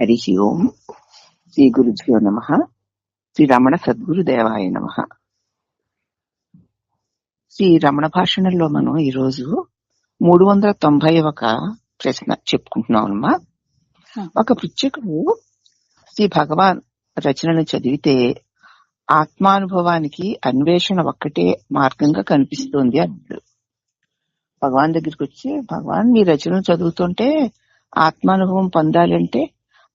హరి ఓం శ్రీ గురుభ్యో నమ శ్రీ రమణ సద్గురుదేవాయ నమ శ్రీ రమణ భాషణంలో మనం ఈరోజు మూడు వందల తొంభై ఒక ప్రశ్న చెప్పుకుంటున్నాం అమ్మా ఒక పుచ్చకుడు శ్రీ భగవాన్ రచనను చదివితే ఆత్మానుభవానికి అన్వేషణ ఒక్కటే మార్గంగా కనిపిస్తుంది అన్నాడు. భగవాన్ దగ్గరికి వచ్చి భగవాన్ మీ రచనలు చదువుతుంటే ఆత్మానుభవం పొందాలంటే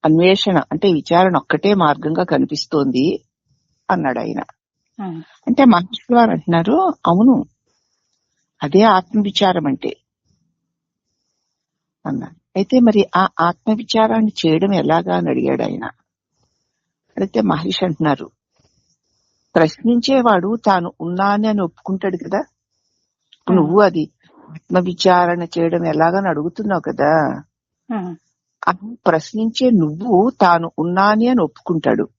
అన్వేషణ అంటే విచారణ ఒక్కటే మార్గంగా కనిపిస్తోంది అన్నాడు ఆయన. అంటే మహర్షులు వారు అంటున్నారు అవును అదే ఆత్మ విచారం అంటే అన్నారు. అయితే మరి ఆ ఆత్మ విచారాన్ని చేయడం ఎలాగా అని అడిగాడు ఆయన. అడిగితే మహర్షి అంటున్నారు ప్రశ్నించేవాడు తాను ఉన్నాను అని ఒప్పుకుంటాడు కదా. నువ్వు అది ఆత్మ విచారణ చేయడం ఎలాగని అడుగుతున్నావు కదా. అని ప్రశ్నించే నువ్వు తాను ఉన్నాని అని ఒప్పుకుంటాడు.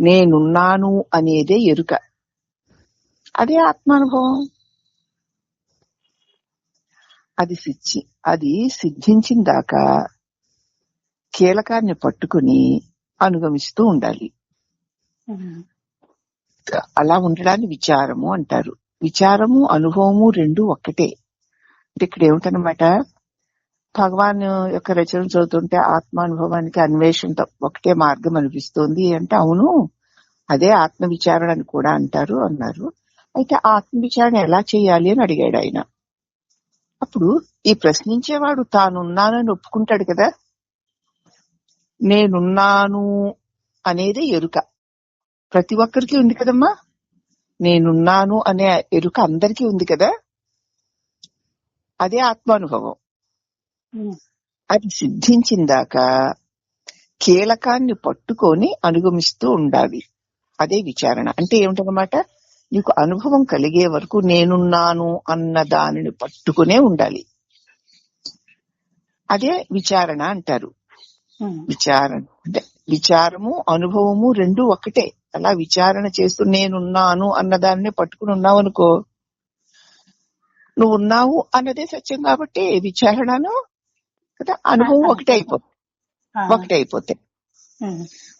నేనున్నాను అనేదే ఎరుక. అదే ఆత్మానుభవం. అది సిద్ధి అది సిద్ధించిన దాకా కీలకాన్ని పట్టుకుని అనుగమిస్తూ ఉండాలి. అలా ఉండడాన్ని విచారము అంటారు. విచారము అనుభవము రెండు ఒక్కటే. అంటే ఇక్కడ ఏమిటనమాట భగవాన్ యొక్క రచన చదువుతుంటే ఆత్మానుభవానికి అన్వేషణ ఒకటే మార్గం అనిపిస్తోంది. అంటే అవును అదే ఆత్మ విచారణ అని కూడా అంటారు అన్నారు. అయితే ఆత్మ విచారణ ఎలా చేయాలి అని అడిగాడు ఆయన. అప్పుడు ఈ ప్రశ్నించేవాడు తానున్నానని ఒప్పుకుంటాడు కదా. నేనున్నాను అనేది ఎరుక. ప్రతి ఒక్కరికి ఉంది కదమ్మా. నేనున్నాను అనే ఎరుక అందరికీ ఉంది కదా. అదే ఆత్మానుభవం. అది సిద్ధించిందాక కీలకాన్ని పట్టుకొని అనుగమిస్తూ ఉండాలి. అదే విచారణ. అంటే ఏమిటనమాట నీకు అనుభవం కలిగే వరకు నేనున్నాను అన్న దానిని పట్టుకునే ఉండాలి. అదే విచారణ అంటారు. విచారణ. అంటే విచారము అనుభవము రెండు ఒకటే. అలా విచారణ చేస్తూ నేనున్నాను అన్న దాన్ని పట్టుకుని ఉన్నావు అనుకో నువ్వు ఉన్నావు అన్నదే సత్యం కాబట్టి విచారణను కదా? అనుభవం ఒకటే అయిపోతుంది ఒకటే అయిపోతాయి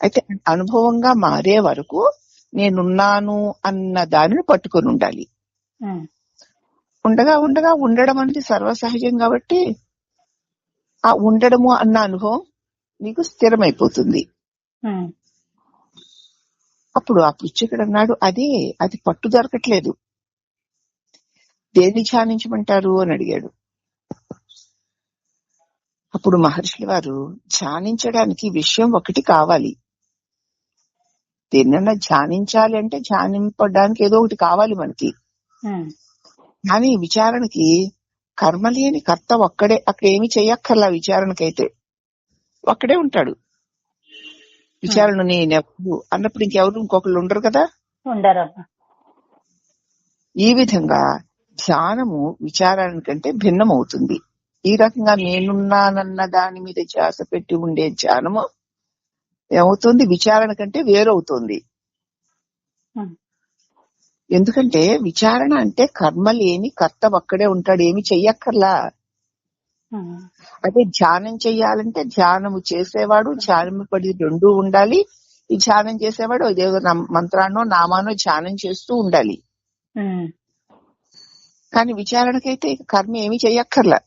అయితే అనుభవంగా మారే వరకు నేనున్నాను అన్న దానిని పట్టుకొని ఉండాలి. ఉండగా ఉండగా ఉండడం అనేది సర్వసహజం కాబట్టి ఆ ఉండడము అన్న అనుభవం నీకు స్థిరమైపోతుంది. అప్పుడు ఆ పుచ్చకుడు అన్నాడు అదే అది పట్టు దొరకట్లేదు. దేన్ని ధ్యానించమంటారు? అని అడిగాడు. అప్పుడు మహర్షుల వారు ధ్యానించడానికి విషయం ఒకటి కావాలి. దేన్నన్నా ధ్యానించాలి అంటే ధ్యానింపడానికి ఏదో ఒకటి కావాలి మనకి. కానీ విచారణకి కర్మ లేని కర్త ఒక్కడే అక్కడ ఏమి చెయ్యక్కర్లా విచారణకైతే. ఒక్కడే ఉంటాడు. విచారణ నేనెవరు అన్నప్పుడు ఇంకెవరు ఇంకొకళ్ళు ఉండరు కదా? ఉండరమ్మా ఈ విధంగా ధ్యానము విచారానికంటే భిన్నమవుతుంది. ఈ రకంగా నేనున్నానన్న దాని మీద ధ్యాస పెట్టి ఉండే ధ్యానము ఏమవుతుంది విచారణ కంటే వేరవుతుంది. ఎందుకంటే విచారణ అంటే కర్మ లేని కర్త ఒక్కడే ఉంటాడు ఏమి చెయ్యక్కర్లా. అదే ధ్యానం చెయ్యాలంటే ధ్యానము చేసేవాడు ధ్యానం పడి రెండు ఉండాలి ఈ ధ్యానం చేసేవాడు ఏదో మంత్రాన్నో నామానో ధ్యానం చేస్తూ ఉండాలి. కానీ విచారణకైతే కర్మ ఏమీ చెయ్యక్కర్లా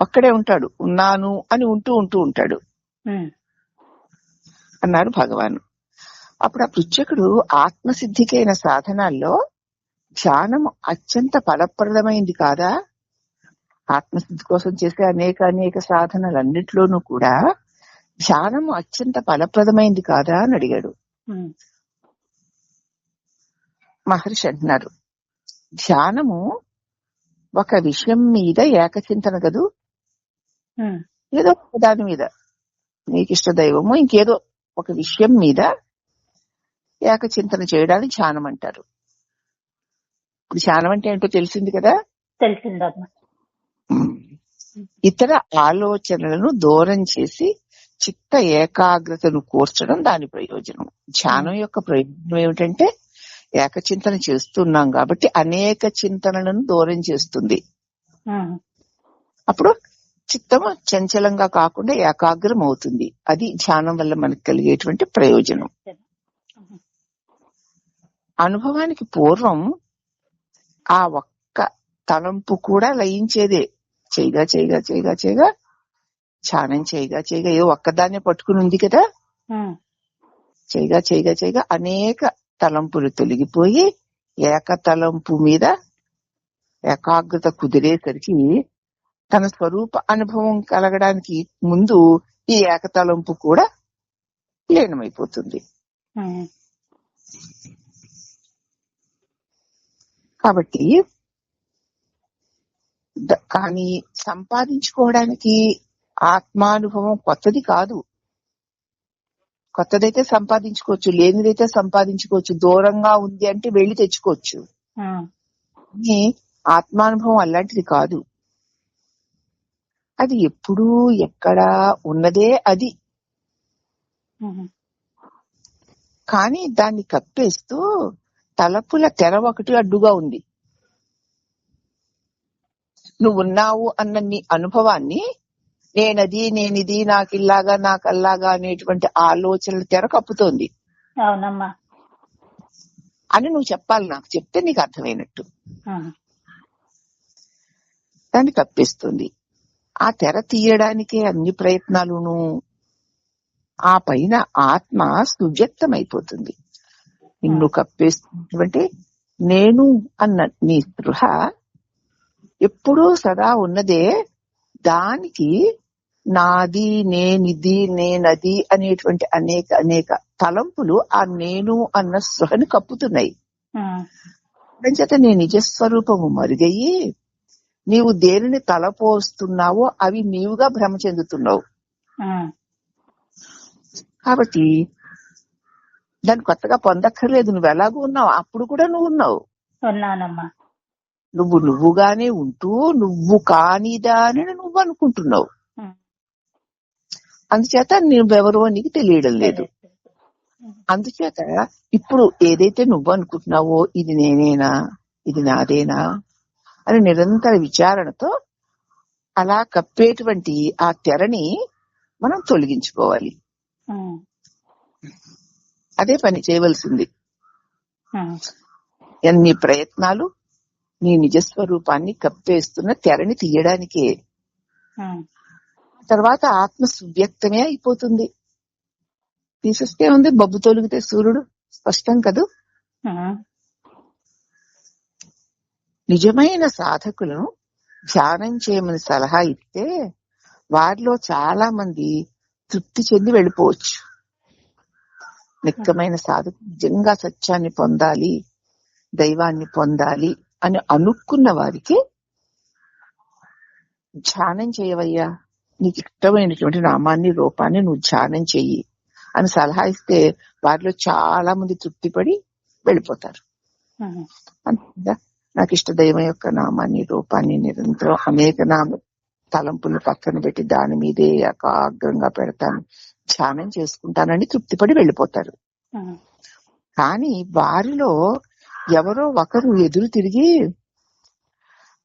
ఒక్కడే ఉంటాడు ఉన్నాను అని ఉంటూ ఉంటూ ఉంటాడు. అన్నారు భగవాన్ అప్పుడు ఆ పృచ్చకుడు ఆత్మసిద్ధికైన సాధనాల్లో ధ్యానం అత్యంత ఫలప్రదమైంది కాదా ఆత్మసిద్ధి కోసం చేసే అనేక అనేక సాధనలన్నిట్లోనూ కూడా ధ్యానం అత్యంత ఫలప్రదమైంది కాదా అని అడిగాడు. మహర్షి అంటున్నారు ధ్యానము ఒక విషయం మీద ఏకచింతన కదూ. ఏదో ఒక దాని మీద. నీకు ఇష్ట దైవము ఇంకేదో ఒక విషయం మీద ఏకచింతన చేయడాన్ని ధ్యానం అంటారు. ఇప్పుడు ధ్యానం అంటే ఏంటో తెలిసింది కదా? తెలిసిందమ్మా. ఇతర ఆలోచనలను దూరం చేసి చిత్త ఏకాగ్రతను కూర్చడం దాని ప్రయోజనం. ధ్యానం యొక్క ప్రయోజనం ఏమిటంటే ఏకచింతన చేస్తున్నాం కాబట్టి అనేక చింతనలను దూరం చేస్తుంది. అప్పుడు చిత్తము చంచలంగా కాకుండా ఏకాగ్రం అవుతుంది అది ధ్యానం వల్ల మనకు కలిగేటువంటి ప్రయోజనం. అనుభవానికి పూర్వం ఆ ఒక్క తలంపు కూడా లయించేదే. చేయగా చేయగా చేయగా చేయగా ధ్యానం చేయగా చేయగా ఏ ఒక్కదాన్నే పట్టుకుని ఉంది కదా. చేయగా చేయగా చేయగా అనేక తలంపులు తొలగిపోయి ఏక తలంపు మీద ఏకాగ్రత కుదిరేసరికి తన స్వరూప అనుభవం కలగడానికి ముందు ఈ ఏకతలంపు కూడా లీనమైపోతుంది. కాబట్టి కానీ సంపాదించుకోవడానికి ఆత్మానుభవం కొత్తది కాదు. కొత్తదైతే సంపాదించుకోవచ్చు లేనిదైతే సంపాదించుకోవచ్చు దూరంగా ఉంది అంటే వెళ్ళి తెచ్చుకోవచ్చు. ఆత్మానుభవం అలాంటిది కాదు. అది ఎప్పుడూ ఎక్కడ ఉన్నదే అది. కానీ దాన్ని కప్పేస్తూ తలపుల తెర ఒకటి అడ్డుగా ఉంది. నువ్వు ఉన్నావు అన్న నీ అనుభవాన్ని నేనది నేనిది నాకు ఇల్లాగా నాకు అల్లాగా అనేటువంటి ఆలోచనల తెర కప్పుతోంది. అవునమ్మా. అని నువ్వు చెప్పాలి నాకు. చెప్తే నీకు అర్థమైనట్టు. దాన్ని కప్పిస్తుంది. ఆ తెర తీయడానికే అన్ని ప్రయత్నాలును. ఆ పైన ఆత్మ సువ్యక్తమైపోతుంది. నిన్ను కప్పేస్తున్నటువంటి నేను అన్న నీ స్పృహ ఎప్పుడూ సదా ఉన్నదే. దానికి నాది నేనిది నేనది అనేటువంటి అనేక అనేక తలంపులు ఆ నేను అన్న స్పృహని కప్పుతున్నాయి. ఉమ్, చేత నీ నిజస్వరూపము మరుగయ్యి నీవు దేనిని తలపోస్తున్నావో అవి నీవుగా భ్రమ చెందుతున్నావు. కాబట్టి దాన్ని కొత్తగా పొందక్కర్లేదు. నువ్వు ఎలాగూ ఉన్నావు? అప్పుడు కూడా నువ్వు ఉన్నావు. ఉన్నానమ్మా. నువ్వు నువ్వుగానే ఉంటూ నువ్వు కానిదాని నువ్వు అనుకుంటున్నావు. అందుచేత నువ్వెవరో నీకు తెలియడం లేదు. అందుచేత ఇప్పుడు ఏదైతే నువ్వు అనుకుంటున్నావో ఇది నేనేనా? ఇది నాదేనా? అని నిరంతర విచారణతో అలా కప్పేటువంటి ఆ తెరని మనం తొలగించుకోవాలి. అదే పని చేయవలసింది. ఎన్ని ప్రయత్నాలు నీ నిజస్వరూపాన్ని కప్పేస్తున్న తెరని తీయడానికే. తర్వాత ఆత్మ సువ్యక్తమే అయిపోతుంది. తీసేస్తే ఉంది బొబ్బు తొలిగితే సూర్యుడు స్పష్టం కదూ? నిజమైన సాధకులను ధ్యానం చేయమని సలహా ఇస్తే వారిలో చాలా మంది తృప్తి చెంది వెళ్ళిపోవచ్చు. నిక్కమైన సాధకు నిజంగా సత్యాన్ని పొందాలి దైవాన్ని పొందాలి అని అనుకున్న వారికి ధ్యానం చేయవయ్యా నీకు ఇష్టమైనటువంటి నామాన్ని రూపాన్ని నువ్వు ధ్యానం చెయ్యి అని సలహా ఇస్తే వారిలో చాలా మంది తృప్తిపడి వెళ్ళిపోతారు. అంతేగా నాకు ఇష్ట దైవం యొక్క నామాన్ని రూపాన్ని నిరంతరం అనేక నామ తలంపులు పక్కన పెట్టి దాని మీదే ఏకాగ్రంగా పెడతాను. ధ్యానం చేసుకుంటానని తృప్తిపడి వెళ్ళిపోతారు. కానీ వారిలో ఎవరో ఒకరు ఎదురు తిరిగి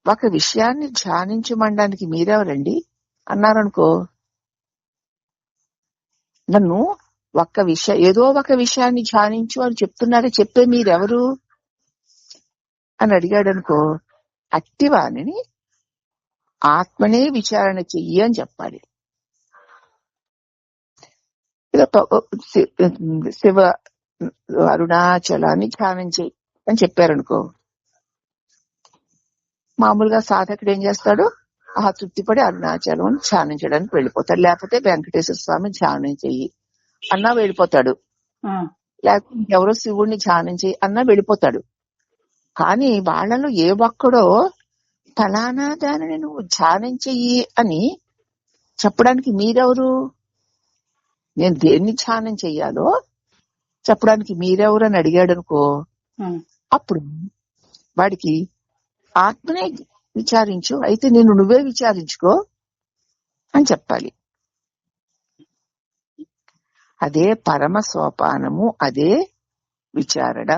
ఒక విషయాన్ని ధ్యానించమనడానికి మీరెవరండి? అన్నారనుకో నన్ను ఒక్క విషయం ఏదో ఒక విషయాన్ని ధ్యానించు అని చెప్తున్నారే చెప్పే మీరెవరు? అని అడిగాడు అనుకో అట్టివాణిని ఆత్మనే విచారణ చెయ్యి అని చెప్పాలి. ఇలా శివ అరుణాచలాన్ని ధ్యానం చెయ్యి అని చెప్పారనుకో మామూలుగా సాధకుడు ఏం చేస్తాడు? ఆ తృప్తిపడి అరుణాచలం ధ్యానం చేయడానికి వెళ్ళిపోతాడు. లేకపోతే వెంకటేశ్వర స్వామి ధ్యానం చెయ్యి అన్నా వెళ్ళిపోతాడు. లేకపోతే ఎవరో శివుణ్ణి ధ్యానం చేయి అన్నా వెళ్ళిపోతాడు. కానీ వాళ్ళలో ఏ ఒక్కడో ఫలానా దానిని నువ్వు ధ్యానం చెయ్యి అని చెప్పడానికి మీరెవరు? నేను దేన్ని ధ్యానం చెయ్యాలో చెప్పడానికి మీరెవరు అని అడిగాడు అనుకో అప్పుడు వాడికి ఆత్మనే విచారించు అయితే నేను నువ్వే విచారించుకో అని చెప్పాలి. అదే పరమ సోపానము అదే విచారణ.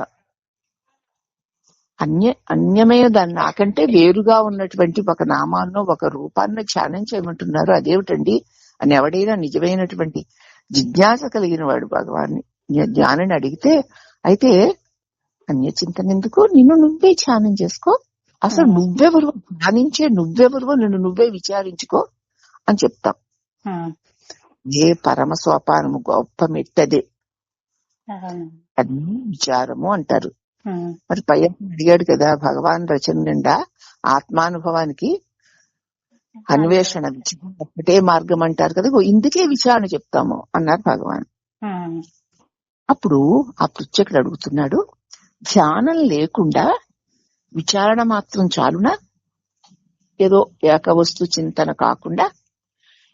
అన్య అన్యమైన దాన్ని నాకంటే వేరుగా ఉన్నటువంటి ఒక నామాన్నో ఒక రూపాన్నో ధ్యానం చేయమంటున్నారు. అదేమిటండి? అని ఎవడైనా నిజమైనటువంటి జిజ్ఞాస కలిగిన వాడు భగవాన్ని జ్ఞానాన్ని అడిగితే అయితే అన్య చింతన ఎందుకు? నిన్ను నువ్వే ధ్యానం చేసుకో. అసలు నువ్వెవరు? ధ్యానించే నువ్వెవరు నిన్ను నువ్వే విచారించుకో అని చెప్తాం. ఏ పరమ సోపానము గొప్ప మెట్టదే విచారము అంటారు. మరి పైన అడిగాడు కదా భగవాన్ రచన నిండా ఆత్మానుభవానికి అన్వేషణ ఒకటే మార్గం అంటారు కదా. ఇందుకే విచారణ చెప్తాము అన్నారు భగవాన్. అప్పుడు ఆ పృచ్చకుడు అడుగుతున్నాడు ధ్యానం లేకుండా విచారణ మాత్రం చాలునా? ఏదో ఏకవస్తు చింతన కాకుండా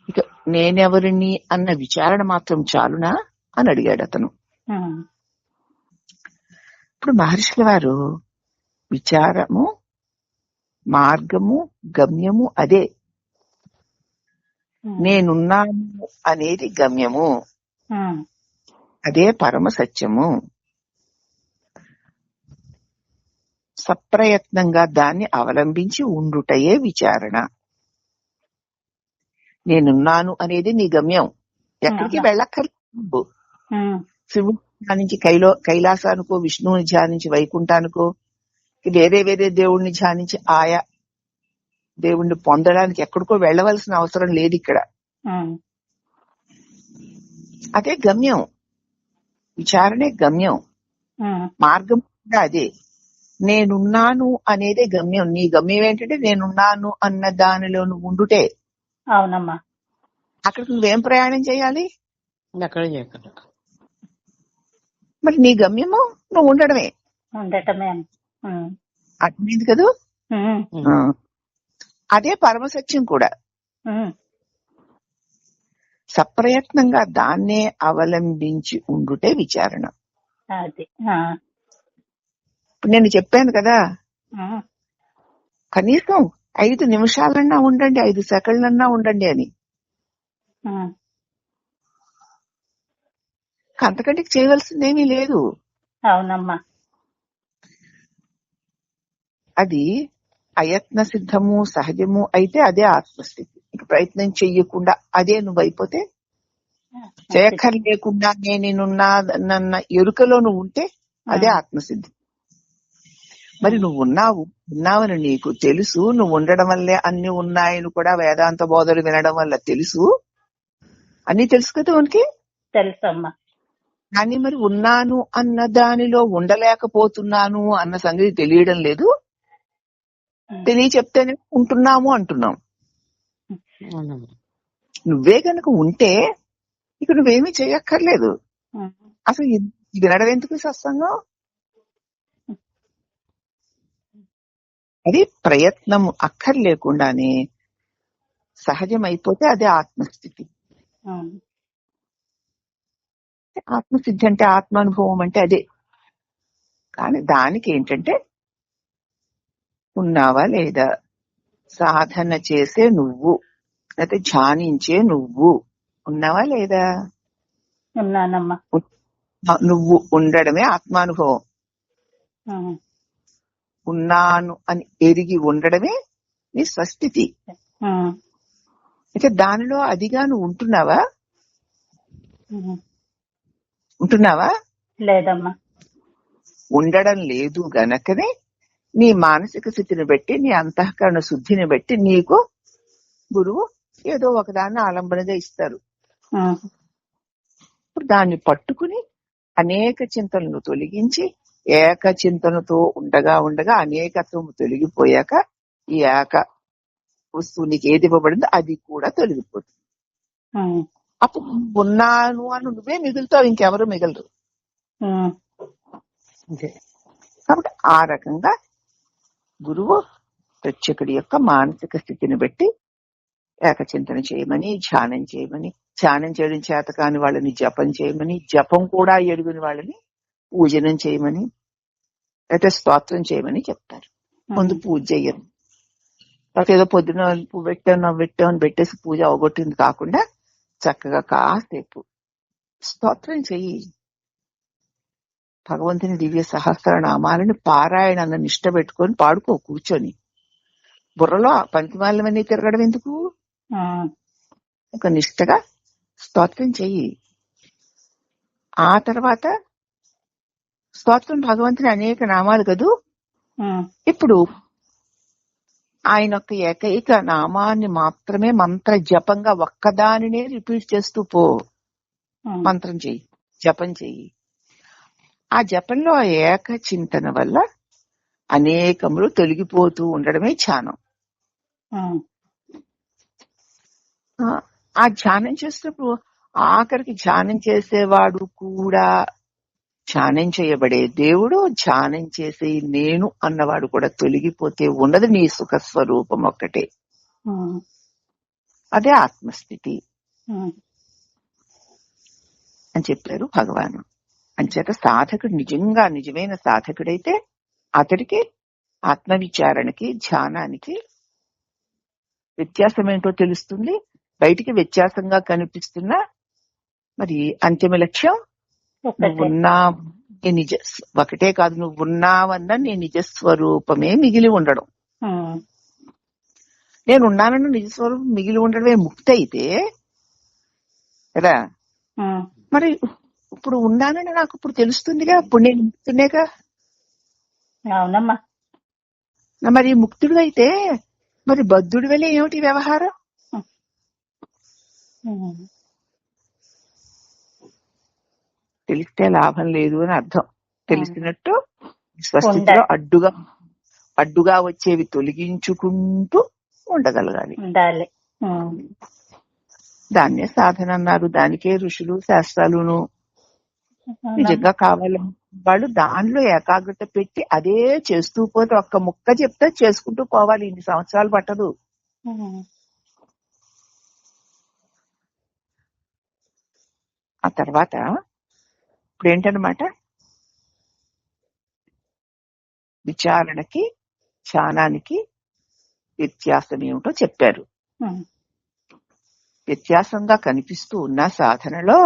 ఇక నేనెవరిని అన్న విచారణ మాత్రం చాలునా? అని అడిగాడు అతను. ఇప్పుడు మహర్షుల వారు విచారము మార్గము గమ్యము అదే. నేనున్నాను అనేది గమ్యము. అదే పరమ సత్యము. సప్రయత్నంగా దాన్ని అవలంబించి ఉండుటయే విచారణ. నేనున్నాను అనేది నీ గమ్యం. ఎక్కడికి. వెళ్ళక్కర్లేదు. శివుని ధ్యానించి కైలో కైలాసానికో విష్ణువుని ధ్యానించి వైకుంఠానికో వేరే వేరే దేవుణ్ణి ధ్యానించి ఆయా దేవుణ్ణి పొందడానికి ఎక్కడికో వెళ్ళవలసిన అవసరం లేదు ఇక్కడ. అదే గమ్యం. విచారణే గమ్యం. మార్గం కూడా అదే. నేనున్నాను అనేదే గమ్యం. నీ గమ్యం ఏంటంటే నేనున్నాను అన్న దానిలో నువ్వు ఉండుటే. అవునమ్మా. అక్కడికి నువ్వేం ప్రయాణం చేయాలి? మరి నీ గమ్యము నువ్వు ఉండడమే. ఉండటమే అర్థమైంది కదూ. అదే పరమసత్యం కూడా. సప్రయత్నంగా దాన్నే అవలంబించి ఉండుటే విచారణ. ఇప్పుడు నేను చెప్పాను కదా. కనీసం ఐదు నిమిషాలన్నా ఉండండి ఐదు సెకండ్లన్నా ఉండండి అని. అంతకంటే చేయవలసిందేమీ లేదు. అవునమ్మా. అది అయత్న సిద్ధము సహజము అయితే అదే ఆత్మస్థితి. ఇక ప్రయత్నం చెయ్యకుండా అదే నువ్వు అయిపోతే చేయక్కర్ లేకుండా నేనున్నా నన్న ఎరుకలో నువ్వు ఉంటే అదే ఆత్మసిద్ధి మరి నువ్వు ఉన్నావు ఉన్నావని నీకు తెలుసు నువ్వు ఉండడం వల్లే అన్ని ఉన్నాయని కూడా వేదాంత బోధలు వినడం వల్ల తెలుసు. అన్ని తెలుసు కదా ఉనికి? తెలుసమ్మా. కానీ మరి ఉన్నాను అన్న దానిలో ఉండలేకపోతున్నాను అన్న సంగతి తెలియడం లేదు. తెలియ చెప్తేనే ఉంటున్నాము అంటున్నాం. నువ్వే కనుక ఉంటే ఇక నువ్వేమీ చేయక్కర్లేదు. అసలు ఇది వినడం ఎందుకు సత్సంగం? అది ప్రయత్నం అక్కర్లేకుండానే సహజమైపోతే అదే ఆత్మస్థితి. ఆత్మసిద్ధి అంటే ఆత్మానుభవం అంటే అదే. కానీ దానికి ఏంటంటే ఉన్నావా లేదా? సాధన చేసే నువ్వు లేకపోతే ధ్యానించే నువ్వు ఉన్నావా లేదా? ఉన్నానమ్మా. నువ్వు ఉండడమే ఆత్మానుభవం. ఉన్నాను అని ఎరిగి ఉండడమే నీ స్వస్థితి. అయితే దానిలో అదిగా నువ్వు ఉంటున్నావా ఉంటున్నావా? లేదమ్మా. ఉండడం లేదు గనకనే నీ మానసిక స్థితిని బట్టి నీ అంతఃకరణ శుద్ధిని బట్టి నీకు గురువు ఏదో ఒకదాన్ని ఆలంబనగా ఇస్తారు. దాన్ని పట్టుకుని అనేక చింతనలు తొలగించి ఏక చింతనతో ఉండగా ఉండగా అనేకత్వం తొలగిపోయాక ఈ ఏక వస్తువు నీకు ఏది ఇవ్వబడిందో అది కూడా తొలగిపోతుంది. అప్పుడు ఉన్నాను అని నువ్వే మిగులుతావు ఇంకెవరు మిగలరు. కాబట్టి ఆ రకంగా గురువు ప్రత్యేకుడి యొక్క మానసిక స్థితిని బట్టి ఏకచింతన చేయమని ధ్యానం చేయమని ధ్యానం చేయడం చేత కాని వాళ్ళని జపం చేయమని జపం కూడా ఎరుగుని వాళ్ళని పూజనం చేయమని లేకపోతే స్తోత్రం చేయమని చెప్తారు. ముందు పూజ తర్వాత ఏదో పొద్దున పువ్వు పెట్టాను పెట్టాను పెట్టేసి పూజ అవగొట్టింది కాకుండా చక్కగా కాసేపు స్తోత్రం చెయ్యి భగవంతుని దివ్య సహస్రనామాలను పారాయణ నిష్ట పెట్టుకొని పాడుకో కూర్చొని బుర్రలో పంచమాలవన్నీ తిరగడం ఎందుకు ఒక నిష్టగా స్తోత్రం చెయ్యి ఆ తర్వాత స్తోత్రం భగవంతుని అనేక నామాలు కదూ ఇప్పుడు ఆయన యొక్క ఏకైక నామాన్ని మాత్రమే మంత్ర జపంగా ఒక్కదానినే రిపీట్ చేస్తూ పో. మంత్రం చెయ్యి. జపం చెయ్యి. ఆ జపంలో ఆ ఏక చింతన వల్ల అనేకములు తొలగిపోతూ ఉండడమే ధ్యానం. ఆ. ధ్యానం చేసినప్పుడు ఆఖరికి ధ్యానం చేసేవాడు కూడా ధ్యానం చేయబడే దేవుడు ధ్యానం చేసే నేను అన్నవాడు కూడా తొలగిపోతే ఉన్నది నీ సుఖ స్వరూపం ఒక్కటే అదే ఆత్మస్థితి. అని చెప్పారు భగవాను. అంచేత సాధకుడు నిజంగా నిజమైన సాధకుడైతే అతడికి ఆత్మవిచారణకి ధ్యానానికి వ్యత్యాసం ఏంటో తెలుస్తుంది. బయటికి వ్యత్యాసంగా కనిపిస్తున్న మరి అంతిమ లక్ష్యం నువ్వు నీ నిజ ఒకటే కాదు నువ్వు ఉన్నావన్న నీ నిజ స్వరూపమే మిగిలి ఉండడం. నేను ఉన్నానన్న నిజ స్వరూపం మిగిలి ఉండడమే ముక్తి అయితే కదా మరి ఇప్పుడు ఉన్నానని నాకు ఇప్పుడు తెలుస్తుందిగా? ఇప్పుడు నేను ముక్తునేగా అవునమ్మా. మరి ముక్తుడు అయితే మరి బద్ధుడి వల్ల ఏమిటి వ్యవహారం? తెలిస్తే లాభం లేదు అని అర్థం. తెలిసినట్టు స్వస్థితిలో అడ్డుగా అడ్డుగా వచ్చేవి తొలగించుకుంటూ ఉండగలగాలి. దాన్నే సాధన అన్నారు. దానికే ఋషులు శాస్త్రాలును. నిజంగా కావాలి. వాళ్ళు దానిలో ఏకాగ్రత పెట్టి అదే చేస్తూ పోతే ఒక్క ముక్క చెప్తే చేసుకుంటూ పోవాలి. ఇన్ని సంవత్సరాలు పట్టదు. ఆ తర్వాత ఇప్పుడు ఏంటనమాట విచారణకి ధ్యానానికి వ్యత్యాసం ఏమిటో చెప్పారు. వ్యత్యాసంగా కనిపిస్తూ ఉన్న సాధనలో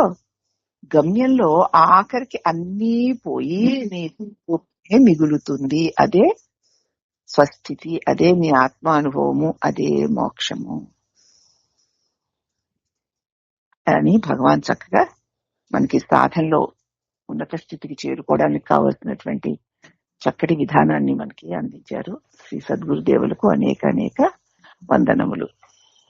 గమ్యంలో ఆఖరికి అన్నీ పోయి నీకు మిగులుతుంది. అదే స్వస్థితి అదే నీ ఆత్మానుభవము అదే మోక్షము అని భగవాన్ చక్కగా మనకి సాధనలో ఉన్నత స్థితికి చేరుకోవడానికి కావలసినటువంటి చక్కటి విధానాన్ని మనకి అందించారు. శ్రీ సద్గురుదేవులకు అనేక అనేక వందనములు.